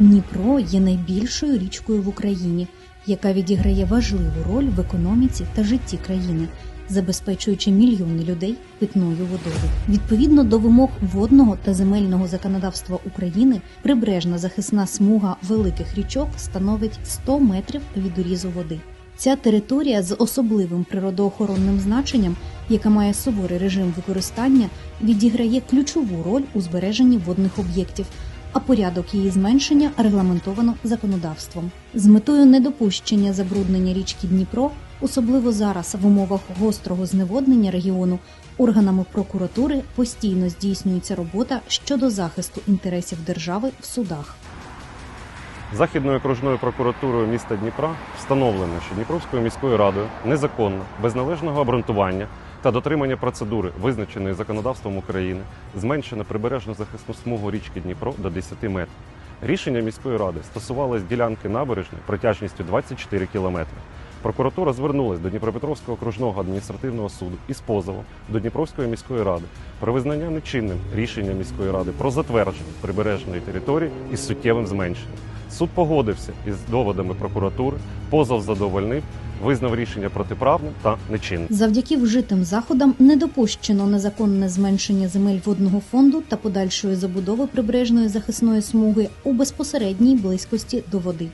Дніпро є найбільшою річкою в Україні, яка відіграє важливу роль в економіці та житті країни, забезпечуючи мільйони людей питною водою. Відповідно до вимог водного та земельного законодавства України, прибережна захисна смуга великих річок становить 100 метрів від урізу води. Ця територія з особливим природоохоронним значенням, яка має суворий режим використання, відіграє ключову роль у збереженні водних об'єктів, а порядок її зменшення регламентовано законодавством. З метою недопущення забруднення річки Дніпро, особливо зараз в умовах гострого зневоднення регіону, органами прокуратури постійно здійснюється робота щодо захисту інтересів держави в судах. Західною окружною прокуратурою міста Дніпра встановлено, що Дніпровською міською радою незаконно, без належного обґрунтування та дотримання процедури, визначеної законодавством України, зменшено прибережну захисну смугу річки Дніпро до 10 метрів. Рішення міської ради стосувалось ділянки набережної протяжністю 24 кілометри. Прокуратура звернулася до Дніпропетровського окружного адміністративного суду із позовом до Дніпровської міської ради про визнання нечинним рішення міської ради про затвердження прибережної території із суттєвим зменшенням. Суд погодився із доводами прокуратури, позов задовольнив, визнав рішення протиправним та нечинним. Завдяки вжитим заходам не допущено незаконне зменшення земель водного фонду та подальшої забудови прибережної захисної смуги у безпосередній близькості до води.